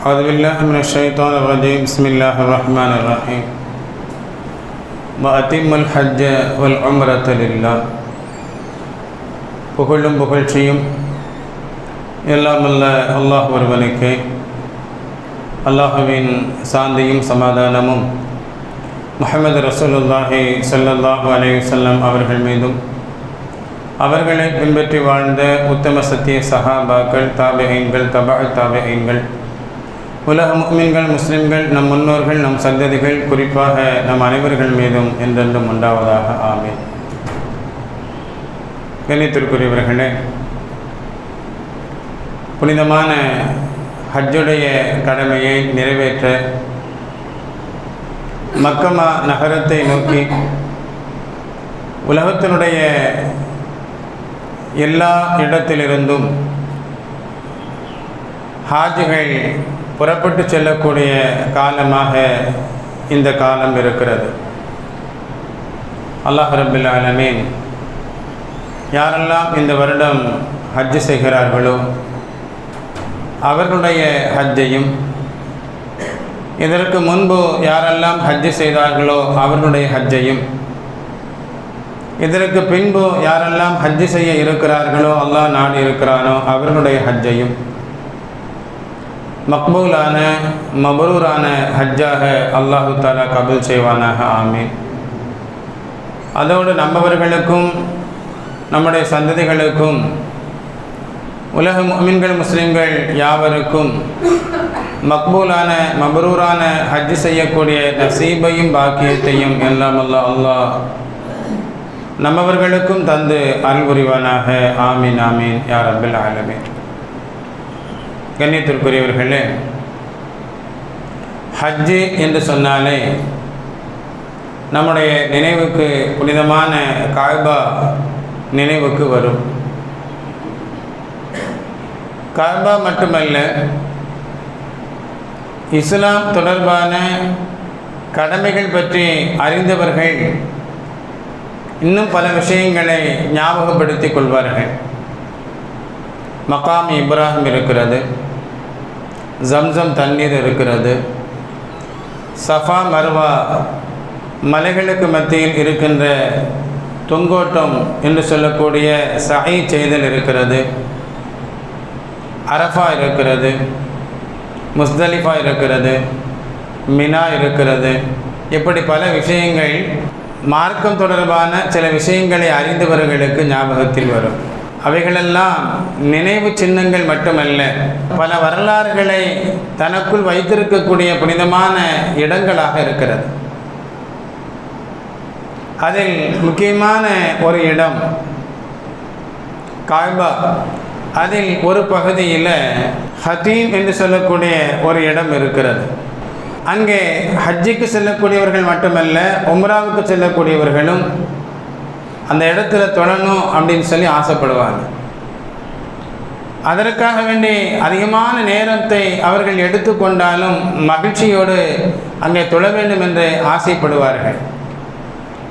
أعوذ بالله من الشيطان الرجيم بسم الله الرحمن الرحيم وأتم الحج والعمرة لله புகழும் புகழ்ச்சியும் எல்லாம் அல்ல அல்லாஹ் ஒருவனுக்கு அல்லாஹுவின் சாந்தியும் சமாதானமும் முஹம்மது ரசூலுல்லாஹி ஸல்லல்லாஹு அலைஹி வஸல்லம் அவர்கள் மீதும் அவர்களை பின்பற்றி வாழ்ந்த உத்தம சத்திய சஹாபாக்கள் தாபிகைன்கள் தபா தாபிகைன்கள் உலக முக்மீன்கள் முஸ்லிம்கள் நம் முன்னோர்கள் நம் சந்ததிகள் குறிப்பாக நம் அனைவர்கள் மீதும் என்றென்றும் உண்டாவதாக ஆமே கணித்திற்குரியவர்களே புனிதமான ஹஜ்ஜுடைய கடமையை நிறைவேற்ற மக்கமா நகரத்தை நோக்கி உலகத்தினுடைய எல்லா இடத்திலிருந்தும் ஹாஜிகள் புறப்பட்டு செல்லக்கூடிய காலமாக இந்த காலம் இருக்கிறது. அல்லாஹ் ரபில் ஆலமீன் யாரெல்லாம் இந்த வருடம் ஹஜ்ஜு செய்கிறார்களோ அவர்களுடைய ஹஜ்ஜையும் இதற்கு முன்பு யாரெல்லாம் ஹஜ்ஜு செய்தார்களோ அவர்களுடைய ஹஜ்ஜையும் இதற்கு பின்பு யாரெல்லாம் ஹஜ்ஜு செய்ய இருக்கிறார்களோ அல்லாஹ் நாடு இருக்கிறானோ அவர்களுடைய ஹஜ்ஜையும் மக்பூலான மபரூரான ஹஜ்ஜாக அல்லாஹு தாலா கபுல் செய்வானாக ஆமீன். அதோடு நம்மவர்களுக்கும் நம்முடைய சந்ததிகளுக்கும் உலக மீன்கள் முஸ்லீம்கள் யாவருக்கும் மக்பூலான மபரூரான ஹஜ் செய்யக்கூடிய நசீபையும் பாக்கியத்தையும் எல்லாம் அல்லா அல்லாஹ் நம்மவர்களுக்கும் தந்து அருள் புரிவானாக. ஆமீன் ஆமீன். யார் அபில் ஆலமீன். கண்ணியத்திற்குரியவர்களே ஹஜ்ஜு என்று சொன்னாலே நம்முடைய நினைவுக்கு புனிதமான காய்பா நினைவுக்கு வரும். காபா மட்டுமல்ல இஸ்லாம் தொடர்பான கடமைகள் பற்றி அறிந்தவர்கள் இன்னும் பல விஷயங்களை ஞாபகப்படுத்திக் கொள்வார்கள். மகாம் இப்ராஹிம் இருக்கிறது. ஜம்சம் தண்ணீர் இருக்கிறது. சஃபா மர்வா மலைகளுக்கு மத்தியில் இருக்கின்ற தொங்கோட்டம் என்று சொல்லக்கூடிய சகை செய்தல் இருக்கிறது. அரஃபா இருக்கிறது. முஸ்தலிஃபா இருக்கிறது. மினா இருக்கிறது. இப்படி பல விஷயங்கள் மார்க்கம் தொடர்பான சில விஷயங்களை அறிந்தவர்களுக்கு ஞாபகத்தில் வரும். அவைகளெல்லாம் நினைவு சின்னங்கள் மட்டுமல்ல. பல வரலாறுகளை தனக்குள் வைத்திருக்கக்கூடிய புனிதமான இடங்களாக இருக்கிறது. அதில் முக்கியமான ஒரு இடம் காய்பா. அதில் ஒரு பகுதியில் ஹதீம் என்று சொல்லக்கூடிய ஒரு இடம் இருக்கிறது. அங்கே ஹஜ்ஜிக்கு செல்லக்கூடியவர்கள் மட்டுமல்ல உம்ராவுக்கு செல்லக்கூடியவர்களும் அந்த இடத்துல தொழணும் அப்படின்னு சொல்லி ஆசைப்படுவாங்க. அதற்காக வேண்டி அதிகமான நேரத்தை அவர்கள் எடுத்துக்கொண்டாலும் மகிழ்ச்சியோடு அங்கே தொழ வேண்டும் என்று ஆசைப்படுவார்கள்.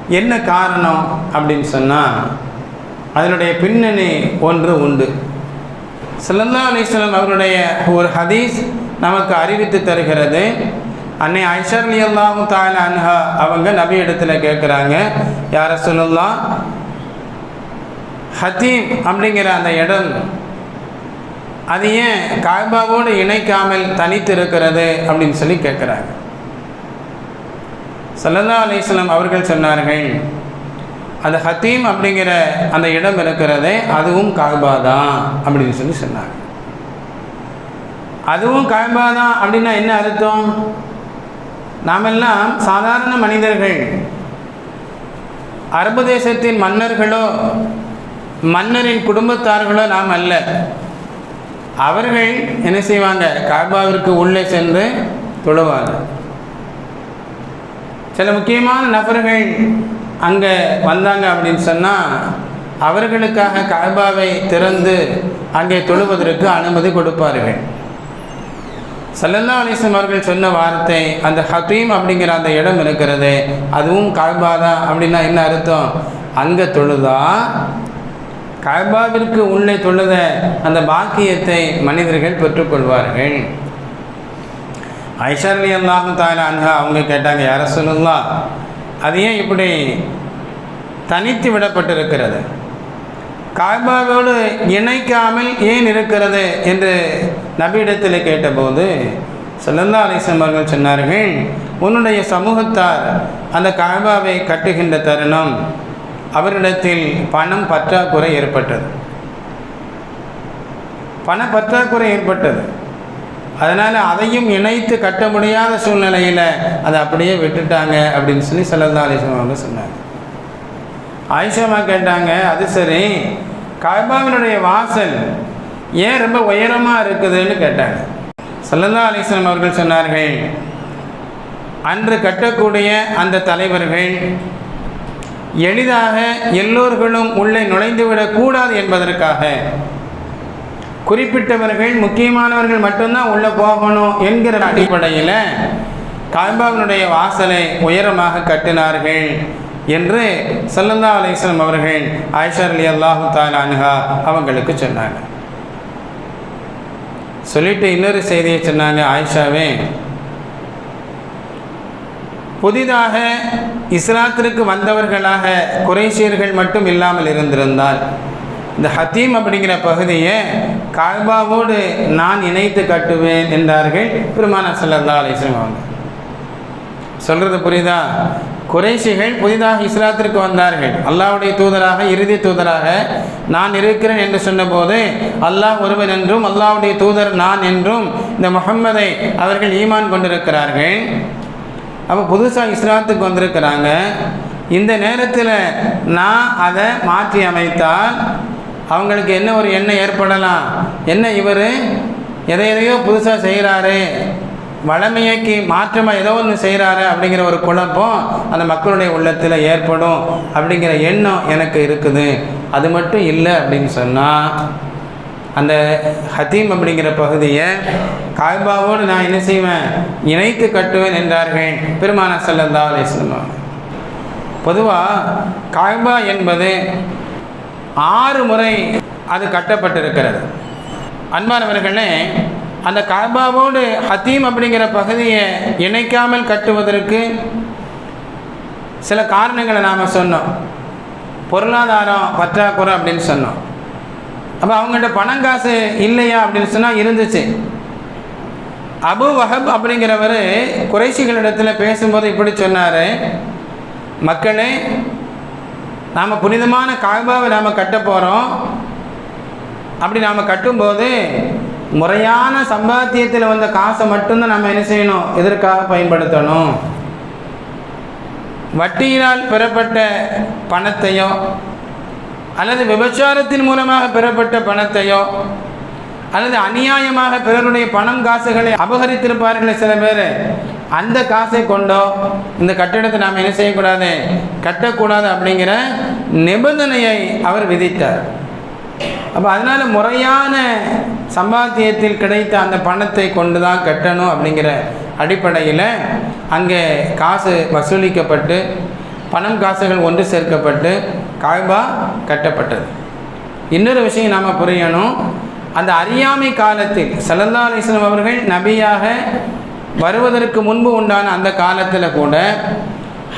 என்ன காரணம் அப்படின்னு சொன்னால் அதனுடைய பின்னணி ஒன்று உண்டு. சல்லல்லா அலிஸ்லாம் அவருடைய ஒரு ஹதீஸ் நமக்கு அறிவித்து தருகிறது. அன்னை ஐஷர் அலி அல்லாஹு தால அன்ஹா அவங்க நபி இடத்துல கேட்குறாங்க யார சொல்லலாம் ஹத்தீம் அப்படிங்கிற அந்த இடம் அது ஏன் காய்பாவோடு இணைக்காமல் தனித்து இருக்கிறது அப்படின்னு சொல்லி கேட்குறாங்க சல்லல்லா அலிஸ்லாம் அவர்கள் சொன்னார்கள் அந்த ஹத்தீம் அப்படிங்கிற அந்த இடம் இருக்கிறதே அதுவும் காய்பா தான் அப்படின்னு சொல்லி சொன்னாங்க. அதுவும் காய்பா தான் அப்படின்னா என்ன அர்த்தம்? நாமெல்லாம் சாதாரண மனிதர்கள். அரபு தேசத்தின் மன்னர்களோ மன்னரின் குடும்பத்தார்களோ நாம் அல்ல. அவர்கள் என்ன செய்வாங்க? காபாவிற்கு உள்ளே சென்று தொழுவாங்க. சில முக்கியமான நபர்கள் அங்கே வந்தாங்க அப்படின்னு சொன்னால் அவர்களுக்காக கார்பாவை திறந்து அங்கே தொழுவதற்கு அனுமதி கொடுப்பார்கள். சல்லல்லா அலிஸ்லம் அவர்கள் சொன்ன வார்த்தை அந்த ஹத்தீம் அப்படிங்கிற அந்த இடம் இருக்கிறது அதுவும் கஅபா தான். அப்படின்னா என்ன அர்த்தம்? அங்கே தொழுதா? கல்பாவிற்கு உள்ளே தொழுத அந்த பாக்கியத்தை மனிதர்கள் பெற்றுக்கொள்வார்கள். ஐஷா அலி அல்லாஹு தாலா அன்ஹா அவங்க கேட்டாங்க யார சொல்லுங்களா அது ஏன் இப்படி தனித்து விடப்பட்டிருக்கிறது? காபாவோடு இணைக்காமல் ஏன் இருக்கிறது என்று நபியிடத்தில் கேட்டபோது சல்லல்லா அலிஸ்லாம் அவர்கள் சொன்னார்கள் உன்னுடைய சமூகத்தார் அந்த காபாவை கட்டுகின்ற தருணம் அவரிடத்தில் பணம் பற்றாக்குறை ஏற்பட்டது. பண பற்றாக்குறை ஏற்பட்டது. அதனால் அதையும் இணைத்து கட்ட முடியாத சூழ்நிலையில் அதை அப்படியே விட்டுட்டாங்க அப்படின்னு சொல்லி சல்லல்லா அலிஸ்லாம் அவங்க சொன்னாங்க ஆயிஷாமா கேட்டாங்க அது சரி கபாவினுடைய வாசல் ஏன் ரொம்ப உயரமாக இருக்குதுன்னு கேட்டாங்க. சல்லல்லா அலிஸ்லாம் அவர்கள் சொன்னார்கள் அன்று கட்டக்கூடிய அந்த தலைவர்கள் எளிதாக எல்லோர்களும் உள்ளே நுழைந்துவிடக்கூடாது என்பதற்காக குறிப்பிட்டவர்கள் முக்கியமானவர்கள் மட்டும்தான் உள்ளே போகணும் என்கிற அடிப்படையில் காபாவினுடைய வாசலை உயரமாக கட்டினார்கள். என்று சல்லந்தா அலிஸ்லம் அவர்கள் ஆயிஷா அலி அல்லாஹு தாலானுகா அவங்களுக்கு சொன்னாங்க. சொல்லிட்டு இன்னொரு செய்தியை சொன்னாங்க ஆயிஷாவே. புதிதாக இஸ்லாத்திற்கு வந்தவர்களாக குறைசியர்கள் மட்டும் இல்லாமல் இருந்திருந்தால் இந்த ஹத்தீம் அப்படிங்கிற பகுதியை கால்பாவோடு நான் இணைத்து கட்டுவேன் என்றார்கள் பெருமான சல்லல்லா அலிஸ்லம் அவங்க சொல்கிறது புரியுதா? குறைசிகள் புதிதாக இஸ்லாத்திற்கு வந்தார்கள். அல்லாவுடைய தூதராக இறுதி தூதராக நான் இருக்கிறேன் என்று சொன்னபோது அல்லாஹ் ஒருவன் என்றும் அல்லாவுடைய தூதர் நான் என்றும் இந்த முகம்மதை அவர்கள் ஈமான் கொண்டிருக்கிறார்கள். அப்போ புதுசாக இஸ்லாத்துக்கு வந்திருக்கிறாங்க. இந்த நேரத்தில் நான் அதை மாற்றி அமைத்தால் அவங்களுக்கு என்ன ஒரு எண்ணம் ஏற்படலாம்? என்ன இவர் எதை எதையோ புதுசாக செய்கிறாரு வளமையைக்கு மாற்றமாக ஏதோ ஒன்று செய்கிறாரு அப்படிங்கிற ஒரு குழப்பம் அந்த மக்களுடைய உள்ளத்தில் ஏற்படும் அப்படிங்கிற எண்ணம் எனக்கு இருக்குது. அது மட்டும் இல்லை அப்படின்னு சொன்னால் அந்த ஹத்தீம் அப்படிங்கிற பகுதியை காய்பாவோடு நான் என்ன செய்வேன்? இணைத்து கட்டுவேன் என்றார்கள் பெருமான சல்லல்லா அலிஸ்லாம் பொதுவாக காய்பா என்பது ஆறு முறை அது கட்டப்பட்டிருக்கிறது. அன்பானவர்களே அந்த காபாவோடு ஹத்தீம் அப்படிங்கிற பகுதியை இணைக்காமல் கட்டுவதற்கு சில காரணங்களை நாம் சொன்னோம். பொருளாதாரம் பற்றாக்குறை அப்படின்னு சொன்னோம். அப்போ அவங்கள்ட்ட பணம் காசு இல்லையா அப்படின்னு சொன்னால் இருந்துச்சு. அபு வஹப் அப்படிங்கிறவர் குறைசிகளிடத்தில் பேசும்போது இப்படி சொன்னார். மக்களே நாம் புனிதமான காபாவை நாம் கட்ட போகிறோம் அப்படி நாம் கட்டும்போது முறையான சம்பாத்தியத்தில் வந்த காசை மட்டும்தான் நம்ம என்ன செய்யணும்? எதற்காக பயன்படுத்தணும்? வட்டியினால் பெறப்பட்ட பணத்தையோ அல்லது விபச்சாரத்தின் மூலமாக பெறப்பட்ட பணத்தையோ அல்லது அநியாயமாக பிறருடைய பணம் காசுகளை அபகரித்திருப்பார்களே சில பேர் அந்த காசை கொண்டோ இந்த கட்டிடத்தை நாம் என்ன செய்யக்கூடாது? கட்டக்கூடாது அப்படிங்கிற நிபந்தனையை அவர் விதித்தார். அப்போ அதனால் முறையான சம்பாத்தியத்தில் கிடைத்த அந்த பணத்தை கொண்டு தான் கட்டணும் அப்படிங்கிற அடிப்படையில் அங்கே காசு வசூலிக்கப்பட்டு பணம் காசுகள் ஒன்று சேர்க்கப்பட்டு காய்பா கட்டப்பட்டது. இன்னொரு விஷயம் நாம் புரியணும். அந்த அறியாமை காலத்தில் சல்லல்லா அலிஸ்லாம் அவர்கள் நபியாக வருவதற்கு முன்பு உண்டான அந்த காலத்தில் கூட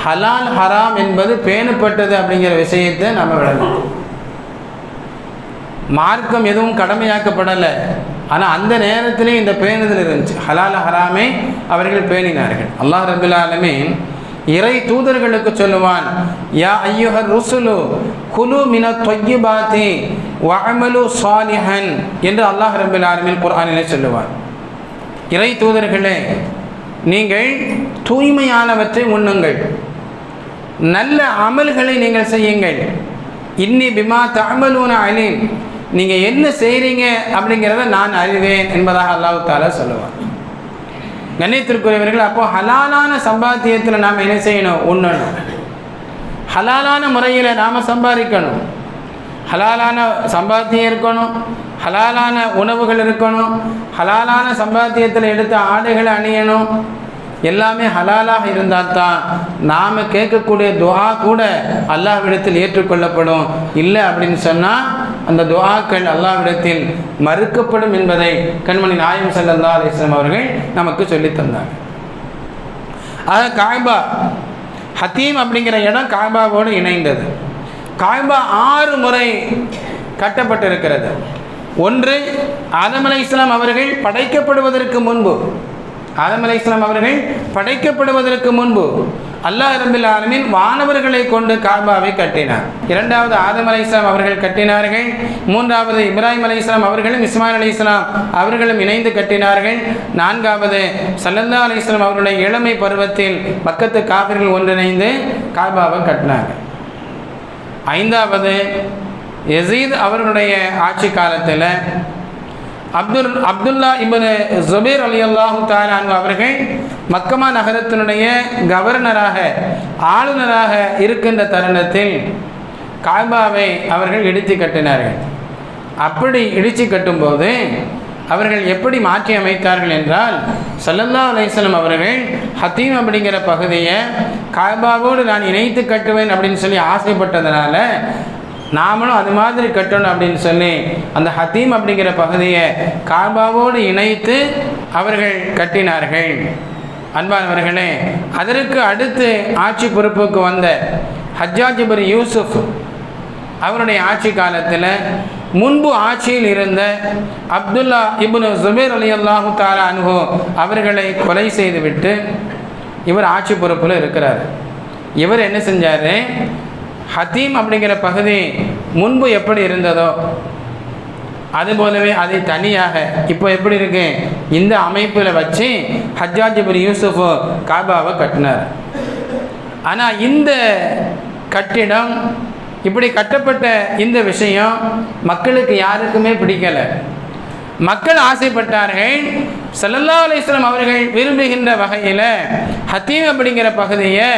ஹலால் ஹராம் என்பது பேணப்பட்டது அப்படிங்கிற விஷயத்தை நம்ம விளங்கணும். மார்க்கம் எதுவும் கடமையாக்கப்படலை. ஆனால் அந்த நேரத்திலே இந்த பேணுதல் இருந்துச்சு. ஹலால ஹராமே அவர்கள் பேணினார்கள். அல்லாஹ் ரபுல்லாலுமே இறை தூதர்களுக்கு சொல்லுவான் யா ஐயுஹர் ருசுலு குலு மின தொய்யிபாத்தி வஅமலு சாலிஹன் என்று அல்லாஹ் ரபுல் ஆலமீன் குரானிலே சொல்லுவார். இறை தூதர்களே நீங்கள் தூய்மையானவற்றை உண்ணுங்கள். நல்ல அமல்களை நீங்கள் செய்யுங்கள். இன்னி பிமா தமலூன அலீம் நீங்கள் என்ன செய்கிறீங்க அப்படிங்கிறத நான் அறிவேன் என்பதாக அல்லாஹு தாலா சொல்லுவான். கண்ணியத்திற்குரியவர்கள் அப்போ ஹலாலான சம்பாத்தியத்தில் நாம் என்ன செய்யணும்? உண்ணணும். ஹலாலான முறையில் நாம் சம்பாதிக்கணும். ஹலாலான சம்பாத்தியம் இருக்கணும். ஹலாலான உணவுகள் இருக்கணும். ஹலாலான சம்பாத்தியத்தில் எடுத்த ஆடைகளை அணியணும். எல்லாமே ஹலாலாக இருந்தால் தான் நாம் கேட்கக்கூடிய துவா கூட அல்லாஹ்விடத்தில் ஏற்றுக்கொள்ளப்படும். இல்லை அப்படின்னு சொன்னால் அந்த துவாக்கள் அல்லாவிடத்தில் மறுக்கப்படும் என்பதை கண்மணி நாயம் ஸல்லல்லாஹு அலிஸ்லாம் அவர்கள் நமக்கு சொல்லித் தந்தாங்க ஆக காய்பா ஹத்தீம் அப்படிங்கிற இடம் காய்பாவோடு இணைந்தது. காய்பா ஆறு முறை கட்டப்பட்டிருக்கிறது. ஒன்று ஆதம் அலை இஸ்லாம் அவர்கள் படைக்கப்படுவதற்கு முன்பு ஆதம் அலி இஸ்லாம் அவர்கள் படைக்கப்படுவதற்கு முன்பு அல்லாஹ் ரபில் ஆலமின் வானவர்களை கொண்டு காபாவை கட்டினார். இரண்டாவது ஆதம் அலி இஸ்லாம் அவர்கள் கட்டினார்கள். மூன்றாவது இப்ராஹிம் அலி இஸ்லாம் அவர்களும் இஸ்மாயில் அலி இஸ்லாம் அவர்களும் இணைந்து கட்டினார்கள். நான்காவது சல்லல்லா அலி இஸ்லாம் அவருடைய இளமை பருவத்தில் பக்கத்து காவிர்கள் ஒன்றிணைந்து காபாவை கட்டினார்கள். ஐந்தாவது எசீத் அவர்களுடைய ஆட்சி காலத்தில் அப்துல் அப்துல்லா இபனு ஜபீர் அலி அல்லாஹு தாலான் அவர்கள் மக்கமா நகரத்தினுடைய கவர்னராக ஆளுநராக இருக்கின்ற தருணத்தில் காபாவை அவர்கள் இடித்து கட்டினார்கள். அப்படி இடித்து கட்டும்போது அவர்கள் எப்படி மாற்றி அமைத்தார்கள் என்றால் சல்லல்லா அலையம் அவர்கள் ஹத்தீம் அப்படிங்கிற பகுதியை காபாவோடு நான் இணைத்து கட்டுவேன் அப்படின்னு சொல்லி ஆசைப்பட்டதுனால நாமளும் அது மாதிரி கட்டணும் அப்படின்னு சொல்லி அந்த ஹத்தீம் அப்படிங்கிற பகுதியை காபாவோடு இணைத்து அவர்கள் கட்டினார்கள். அன்பானவர்களே அதற்கு அடுத்து ஆட்சி பொறுப்புக்கு வந்த ஹஜ்ஜாஜிபர் யூசுஃப் அவருடைய ஆட்சி காலத்தில் முன்பு ஆட்சியில் இருந்த அப்துல்லா இப்னு ஜுபேர் அலி அல்லாஹு தாலா அனுகோ அவர்களை கொலை செய்துவிட்டு இவர் ஆட்சி பொறுப்பில் இருக்கிறார். இவர் என்ன செஞ்சார்? ஹத்தீம் அப்படிங்கிற பகுதி முன்பு எப்படி இருந்ததோ அதுபோலவே அதை தனியாக இப்போ எப்படி இருக்கு? இந்த அமைப்பில் வச்சு ஹஜ்ஜாஜிபுர் யூசுஃபு காபாவை கட்டினார். ஆனால் இந்த கட்டிடம் இப்படி கட்டப்பட்ட இந்த விஷயம் மக்களுக்கு யாருக்குமே பிடிக்கலை. மக்கள் ஆசைப்பட்டார்கள் சல்லல்லா அலிஸ்லாம் அவர்கள் விரும்புகின்ற வகையில் ஹத்தீம் அப்படிங்கிற பகுதியை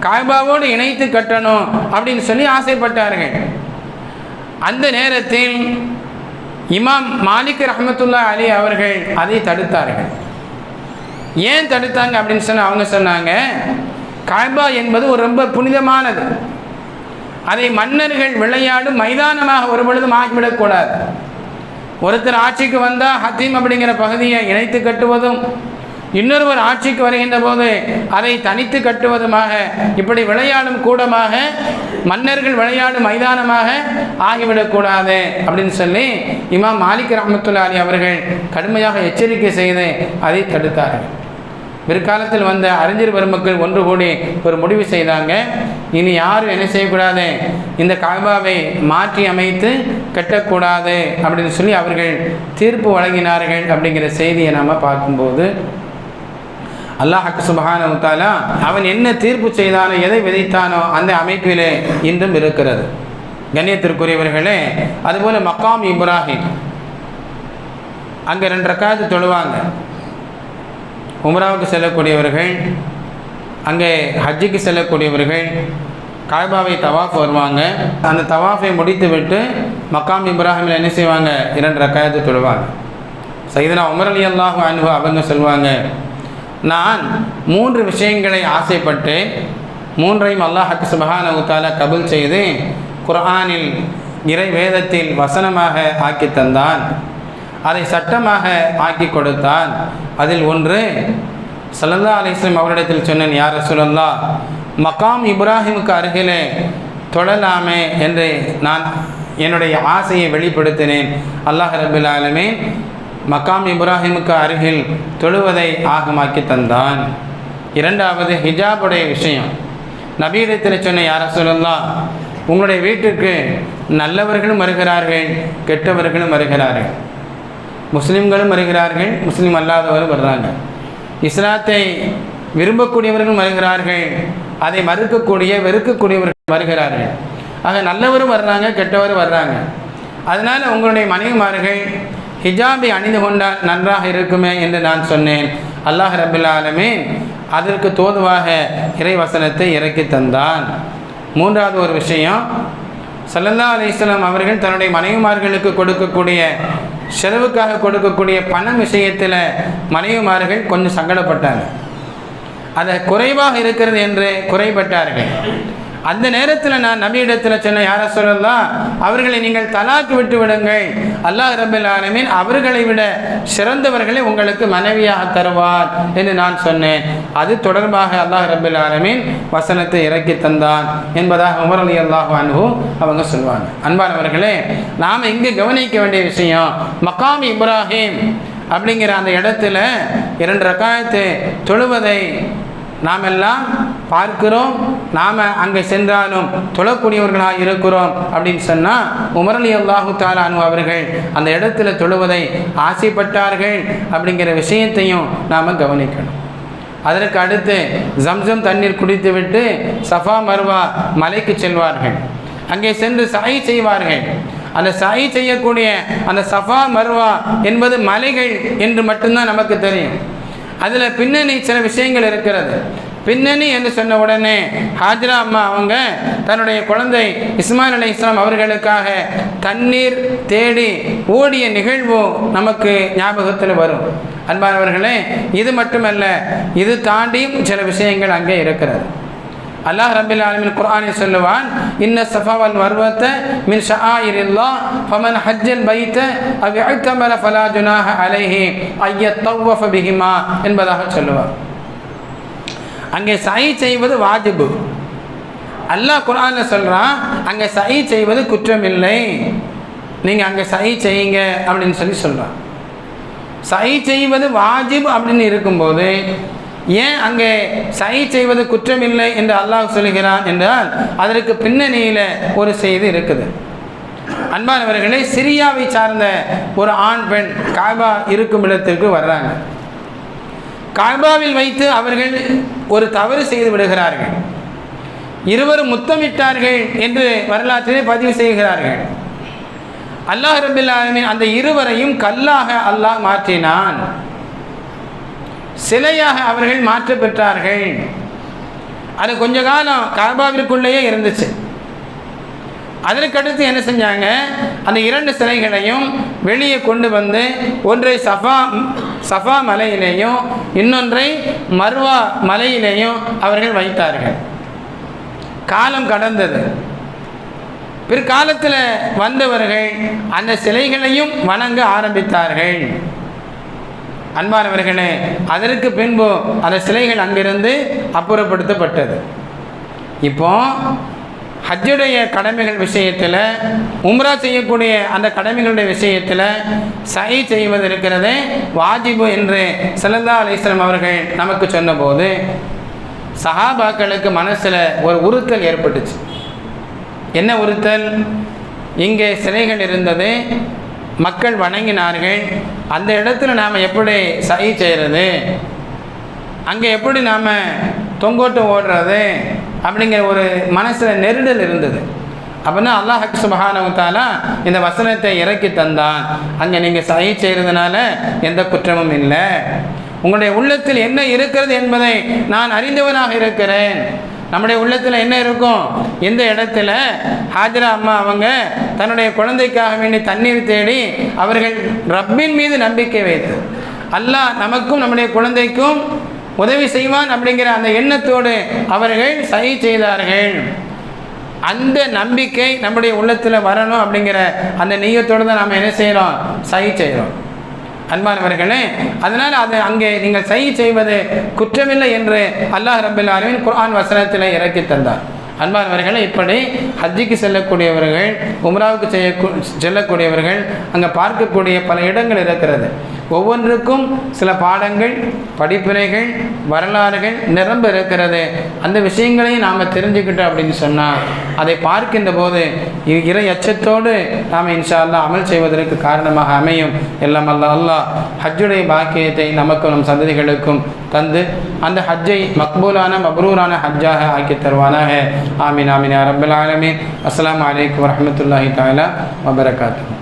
காய்பாவோடு இணைத்து கட்டணும் அப்படின்னு சொல்லி ஆசைப்பட்டார்கள் அந்த நேரத்தில் இமாம் மாலிக் ரஹமத்துல்லா அலி அவர்கள் அதை தடுத்தார்கள் ஏன் தடுத்தாங்க அப்படின்னு சொன்ன அவங்க சொன்னாங்க காய்பா என்பது ஒரு ரொம்ப புனிதமானது. அதை மன்னர்கள் விளையாடும் மைதானமாக ஒரு பொழுதும் ஆகிவிடக்கூடாது ஒருத்தர் ஆட்சிக்கு வந்தால் ஹத்தீம் அப்படிங்கிற பகுதியை இணைத்து கட்டுவதும் இன்னொருவர் ஆட்சிக்கு வருகின்ற போது அதை தனித்து கட்டுவதுமாக இப்படி விளையாடும் கூடமாக மன்னர்கள் விளையாடும் மைதானமாக ஆகிவிடக்கூடாது அப்படின்னு சொல்லி இமாம் மாலிக் ரஹமத்துல்லாலி அவர்கள் கடுமையாக எச்சரிக்கை செய்து அதை தடுத்தார்கள். பிற்காலத்தில் வந்த அறிஞர் பெருமக்கள் ஒன்று கூடி ஒரு முடிவு செய்தாங்க இனி யாரும் என்ன செய்யக்கூடாது? இந்த காபாவை மாற்றி அமைத்து கட்டக்கூடாது அப்படின்னு சொல்லி அவர்கள் தீர்ப்பு வழங்கினார்கள் அப்படிங்கிற செய்தியை நாம் பார்க்கும்போது அல்லாஹ் சுபஹான தாலா அவன் என்ன தீர்ப்பு செய்தானோ எதை விதைத்தானோ அந்த அமைப்பிலே இன்றும் இருக்கிறது. கண்ணியத்திற்குரியவர்களே அதுபோல் மக்காம் இப்ராஹிம். அங்கே ரெண்டு ரக்காது தொழுவாங்க. உம்ராவுக்கு செல்லக்கூடியவர்கள் அங்கே ஹஜ்ஜுக்கு செல்லக்கூடியவர்கள் காய்பாவை தவாஃப் வருவாங்க. அந்த தவாஃபை முடித்து விட்டு மக்காம் இப்ராஹிமில் என்ன செய்வாங்க? இரண்டு ரக்காயத்து தொழுவாங்க. சைதனா உமர் அலி அல்லாஹு அனுபவ அவங்க சொல்லுவாங்க நான் மூன்று விஷயங்களை ஆசைப்பட்டு மூன்றையும் அல்லாஹக்கு சுபஹான உத்தால கபுல் செய்து குர்ஆனில் இறை வேதத்தில் வசனமாக ஆக்கி தந்தான். அதை சட்டமாக ஆக்கி கொடுத்தான். அதில் ஒன்று சல்லல்லா அலிஸ்லம் அவரிடத்தில் சொன்னேன் யார் சொல்லல்லா மக்காம் இப்ராஹிமுக்கு அருகிலே தொழலாமே என்று நான் என்னுடைய ஆசையை வெளிப்படுத்தினேன். அல்லாஹ் ரபுல் ஆலமே மக்காம் இப்ராஹிமுக்கு அருகில் தொழுவதை ஆகமாக்கி தந்தான். இரண்டாவது ஹிஜாபுடைய விஷயம். நபீதத்தில் சொன்ன யார சொல்லலாம் உங்களுடைய வீட்டுக்கு நல்லவர்களும் வருகிறார்கள் கெட்டவர்களும் வருகிறார்கள். முஸ்லீம்களும் வருகிறார்கள் முஸ்லீம் அல்லாதவரும் வர்றாங்க இஸ்லாத்தை விரும்பக்கூடியவர்களும் வருகிறார்கள் அதை மறுக்கக்கூடிய வெறுக்கக்கூடியவர்கள் வருகிறார்கள். ஆக நல்லவரும் வர்றாங்க கெட்டவரும் வர்றாங்க. அதனால் உங்களுடைய மனைவிமார்கள் ஹிஜாபி அணிந்து கொண்டால் நன்றாக இருக்குமே என்று நான் சொன்னேன். அல்லாஹ் ரபுல் ஆலமீன் அதற்கு தோதுவாக இறைவசனத்தை இறக்கி தந்தான். மூன்றாவது ஒரு விஷயம் சல்லல்லா அலிஸ்லாம் அவர்கள் தன்னுடைய மனைவிமார்களுக்கு கொடுக்கக்கூடிய செலவுக்காக கொடுக்கக்கூடிய பணம் விஷயத்தில் மனைவிமார்கள் கொஞ்சம் சங்கடப்பட்டாங்க. அதை குறைவாக இருக்கிறது என்று குறைபட்டார்கள். அந்த நேரத்தில் நான் நபியிடத்தில் சொன்ன யார சொல்லலாம் அவர்களை நீங்கள் தலாக்கு விட்டு விடுங்கள். அல்லாஹ் ரபில் ஆலமீன் அவர்களை விட சிறந்தவர்களை உங்களுக்கு மனைவியாக தருவார் என்று நான் சொன்னேன். அது தொடர்பாக அல்லாஹ் ரபில் ஆலமீன் வசனத்தை இறக்கி தந்தான் என்பதாக உமர் அலி அல்லாஹ் அனுகு அவங்க சொல்லுவாங்க அன்பானவர்களே நாம் இங்கே கவனிக்க வேண்டிய விஷயம் மகாம் இப்ராஹிம் அப்படிங்கிற அந்த இடத்துல இரண்டு ரக்காயத்தை தொழுவதை நாம் எல்லாம் பார்க்கிறோம் நாம் அங்கே சென்றாலும் தொழக்கூடியவர்களாக இருக்கிறோம் அப்படின்னு சொன்னால் உமரலி அல்லாஹு தாலானு அவர்கள் அந்த இடத்துல தொழுவதை ஆசைப்பட்டார்கள் அப்படிங்கிற விஷயத்தையும் நாம் கவனிக்கணும். அதற்கு அடுத்து ஜம்சம் தண்ணீர் குடித்துவிட்டு சஃபா மர்வா மலைக்கு செல்வார்கள். அங்கே சென்று சாய் செய்வார்கள். அந்த சாய் செய்யக்கூடிய அந்த சஃபா மர்வா என்பது மலைகள் என்று மட்டும்தான் நமக்கு தெரியும். அதில் பின்னணி சில விஷயங்கள் இருக்கிறது. பின்னணி என்று சொன்ன உடனே ஹாஜரா அம்மா அவங்க தன்னுடைய குழந்தை இஸ்மாயில் அலி இஸ்லாம் அவர்களுக்காக தண்ணீர் தேடி ஓடிய நிகழ்வு நமக்கு ஞாபகத்தில் வரும். அன்பானவர்களே இது மட்டுமல்ல இது தாண்டியும் சில விஷயங்கள் அங்கே இருக்கிறது. அல்லாஹ் ரபில் ஆலமின் குர்ஆனை சொல்லுவான் இன்ன சஃபாவல் வர்வத்த மின் ஷஆயிரில்லா ஃபமன் ஹஜ்ஜல் பைத்த அவ் இஅ்தமர ஃபலா ஜுனாஹ அலைஹி ஐயத்தவ்வஃப பிஹிமா என்பதாக சொல்லுவார். அங்கே சை செய்வது வாஜிபு. அல்லாஹ் குரான்ல சொல்கிறான் அங்கே சை செய்வது குற்றம் இல்லை நீங்கள் அங்கே சை செய்யுங்க அப்படின்னு சொல்லி சொல்கிறான் சை செய்வது வாஜிப் அப்படின்னு இருக்கும்போது ஏன் அங்கே சை செய்வது குற்றமில்லை என்று அல்லாஹ் சொல்கிறான் என்றால் அதற்கு பின்னணியில் ஒரு செய்தி இருக்குது. அன்பானவர்களே சிரியாவை சார்ந்த ஒரு ஆண் பெண் காபா இருக்கும் இடத்திற்கு வர்றாங்க. காபாவில் வைத்து அவர்கள் ஒரு தவறு செய்து விடுகிறார்கள். இருவரும் முத்தமிட்டார்கள் என்று வரலாற்றிலே பதிவு செய்கிறார்கள். அல்லாஹ் ரபில்லாலுமே அந்த இருவரையும் கல்லாக அல்லாஹ் மாற்றினான். சிலையாக அவர்கள் மாற்ற பெற்றார்கள் அது கொஞ்ச காலம் காபாவிற்குள்ளேயே இருந்துச்சு. அதற்கடுத்து என்ன செஞ்சாங்க? அந்த இரண்டு சிலைகளையும் வெளியே கொண்டு வந்து ஒன்றை சஃபா சஃபா மலையிலேயும் இன்னொன்றை மர்வா மலையிலேயும் அவர்கள் வைத்தார்கள். காலம் கடந்தது. பிற்காலத்தில் வந்தவர்கள் அந்த சிலைகளையும் வணங்க ஆரம்பித்தார்கள். அன்பானவர்களே அதற்கு பின்பு அந்த சிலைகள் அங்கிருந்து அப்புறப்படுத்தப்பட்டது. இப்போ ஹஜ்ஜுடைய கடமைகள் விஷயத்தில் உம்ரா செய்யக்கூடிய அந்த கடமைகளுடைய விஷயத்தில் சை செய்வது இருக்கிறது வாஜிபு என்று சிலந்தா அலிஸ்லாம் அவர்கள் நமக்கு சொன்னபோது சஹாபாக்களுக்கு மனசில் ஒரு உறுத்தல் ஏற்பட்டுச்சு. என்ன உறுத்தல்? இங்கே சிலைகள் இருந்தது மக்கள் வணங்கினார்கள் அந்த இடத்துல நாம் எப்படி சை செய்கிறது அங்கே எப்படி நாம் தொங்கோட்டு ஓடுறது அப்படிங்கிற ஒரு மனசில் நெருடல் இருந்தது. அப்படின்னா அல்லாஹ் சுபஹானவத்தாலா இந்த வசனத்தை இறக்கி தந்தான். அங்கே நீங்கள் சை செய்கிறதுனால எந்த குற்றமும் இல்லை. உங்களுடைய உள்ளத்தில் என்ன இருக்கிறது என்பதை நான் அறிந்தவனாக இருக்கிறேன். நம்முடைய உள்ளத்தில் என்ன இருக்கும்? எந்த இடத்துல ஹாஜரா அம்மா அவங்க தன்னுடைய குழந்தைக்காக வேண்டி தண்ணீர் தேடி அவர்கள் ரப்பின் மீது நம்பிக்கை வைத்து அல்லாஹ் நமக்கும் நம்முடைய குழந்தைக்கும் உதவி செய்வான் அப்படிங்கிற அந்த எண்ணத்தோடு அவர்கள் சரி செய்தார்கள். அந்த நம்பிக்கை நம்முடைய உள்ளத்தில் வரணும் அப்படிங்கிற அந்த நெய்யத்தோடு தான் நாம் என்ன செய்கிறோம் சை செய்கிறோம் அன்பானவர்களே அதனால் அது அங்கே நீங்கள் சை செய்வது குற்றமில்லை என்று அல்லாஹ் ரபில் ஆலமின் குர்ஆன் வசனத்தில் இறக்கி தந்தார். அன்பானவர்களே இப்படி ஹஜ்ஜிக்கு செல்லக்கூடியவர்கள் உம்ராவுக்கு செய்ய செல்லக்கூடியவர்கள் அங்கே பார்க்கக்கூடிய பல இடங்கள் இருக்கிறது. ஒவ்வொன்றுக்கும் சில பாடங்கள் படிப்பினைகள் வரலாறுகள் நிரம்ப இருக்கிறது அந்த விஷயங்களையும் நாம் தெரிஞ்சுக்கிட்டோம் அப்படின்னு சொன்னால் அதை பார்க்கின்ற போது இறை அச்சத்தோடு நாம் இன்ஷா அல்லாஹ் அமல் செய்வதற்கு காரணமாக அமையும். எல்லாம் அல்லா அல்லாஹ் ஹஜ்ஜுடைய பாக்கியத்தை நமக்கும் நம் சந்ததிகளுக்கும் தந்து அந்த ஹஜ்ஜை மக்பூலான மப்ரூரான ஹஜ்ஜாக ஆக்கி தருவானாக. ஆமீன் ஆமீன் அரபுல் ஆலமீன். அஸ்லாம் வலைக்கம் வரமத்துல்லாஹி தாலா வபரகாத்துஹு.